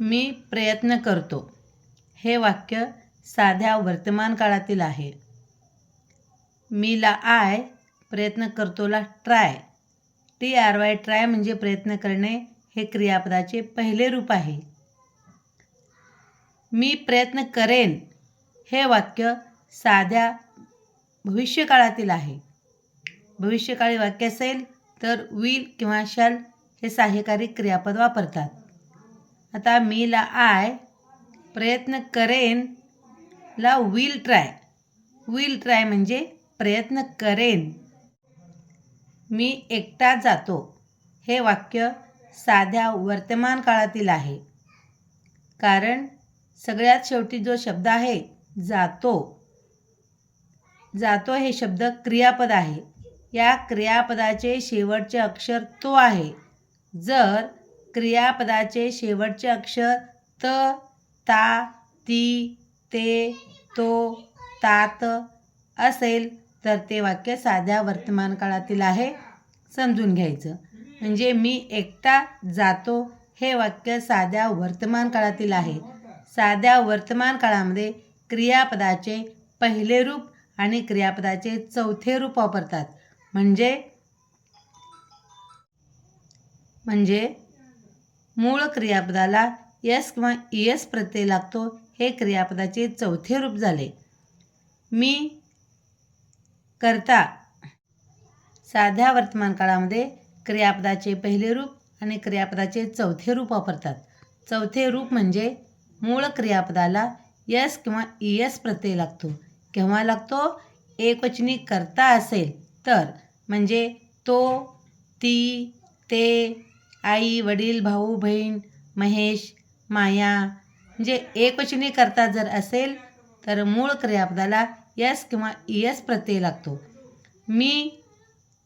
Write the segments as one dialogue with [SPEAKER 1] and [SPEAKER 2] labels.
[SPEAKER 1] मी प्रयत्न करतो. हे वाक्य साध्या वर्तमान काळातील आहे. मीला आय प्रयत्न करतोला try. T R Y try म्हणजे प्रयत्न करणे हे क्रियापदाचे पहिले रूप आहे. मी प्रयत्न करेन हे वाक्य साध्या भविष्यकाळातील आहे. भविष्यकाळी वाक्य असेल तर विल किंवा शॅल हे सहाय्यकारी क्रियापद वापरतात. आता मी ला आय प्रयत्न करेन. ला विल ट्राय विल ट्राय म्हणजे प्रयत्न करेन. मी एकटा जातो. हे वाक्य साध्या वर्तमान काळातील आहे. कारण सगळ्यात शेवटी जो शब्द आहे जातो. जातो हे शब्द क्रियापद आहे. या क्रियापदाचे शेवटचे अक्षर तो आहे. जर क्रियापदाचे शेवटचे अक्षर त ता ती ते तो तात असेल तर ते वाक्य साध्या वर्तमान काळातील आहे. समजून घ्यायचं. म्हणजे मी एकटा जातो हे वाक्य साध्या वर्तमान काळातील आहे. साध्या वर्तमान काळामध्ये क्रियापदाचे पहिले रूप आणि क्रियापदाचे चौथे रूप वापरतात. म्हणजे? म्हणजे? मूळ क्रियापदाला यस किंवा इयस प्रत्यय लागतो. हे क्रियापदाचे चौथे रूप झाले. मी करता साध्या वर्तमान काळामध्ये क्रियापदाचे पहिले रूप आणि क्रियापदाचे चौथे रूप वापरतात. चौथे रूप म्हणजे मूळ क्रियापदाला यस किंवा इयस प्रत्यय लागतो. केव्हा लागतो? एकवचनी करता असेल तर म्हणजे तो ती ते आई वडील भाऊ बहीण महेश माया म्हणजे एकवचनी करता जर असेल तर मूळ क्रियापदाला यस किंवा इयस प्रत्यय लागतो. मी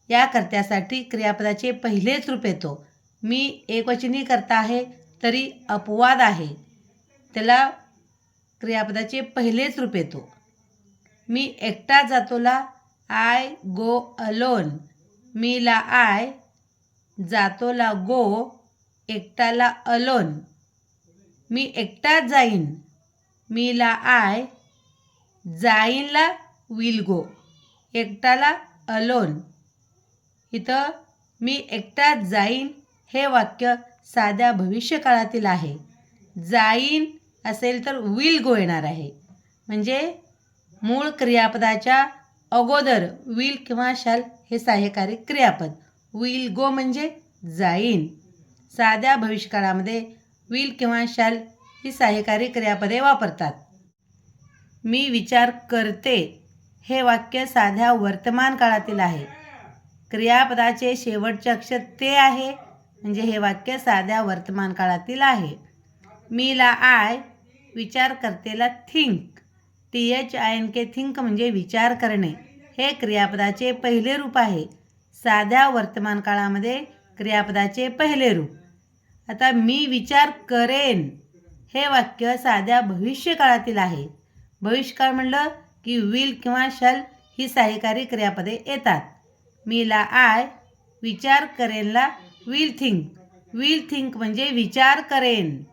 [SPEAKER 1] या कर्त्यासाठी क्रियापदाचे पहिलेच रूप येतो. मी एकवचनी करता आहे तरी अपवाद आहे. त्याला क्रियापदाचे पहिलेच रूप येतो. मी एकटा जातोला आय गो अलोन मीला आय जातोला गो एकटाला अलोन. मी एकटा जाईन. मीला आय जाईनला विल गो एकटाला अलोन. इथं मी एकटा जाईन हे वाक्य साध्या भविष्यकाळातील आहे. जाईन असेल तर विल गो येणार आहे. म्हणजे मूळ क्रियापदाच्या अगोदर विल किंवा शाल हे सहाय्यकारी क्रियापद. विल गो म्हणजे जाईन. साध्या भविष्यकाळामध्ये विल किंवा शाल ही सहाय्यकारी क्रियापदे वापरतात. मी विचार करते. हे वाक्य साध्या वर्तमान काळातील आहे. क्रियापदाचे शेवटचे अक्षर ते आहे म्हणजे हे वाक्य साध्या वर्तमान काळातील आहे. मीला आय विचार करतेला think T H I N K think म्हणजे विचार करणे. हे क्रियापदाचे पहिले रूप आहे. साध्या वर्तमान काळामध्ये क्रियापदाचे पहिले रूप. आता मी विचार करेन. हे वाक्य साध्या भविष्यकाळातील आहे. भविष्यकाळ म्हणलं की विल किंवा शल ही सहाय्यकारी क्रियापदे येतात. मीला आय विचार करेनला विल थिंक विल थिंक म्हणजे विचार करेन.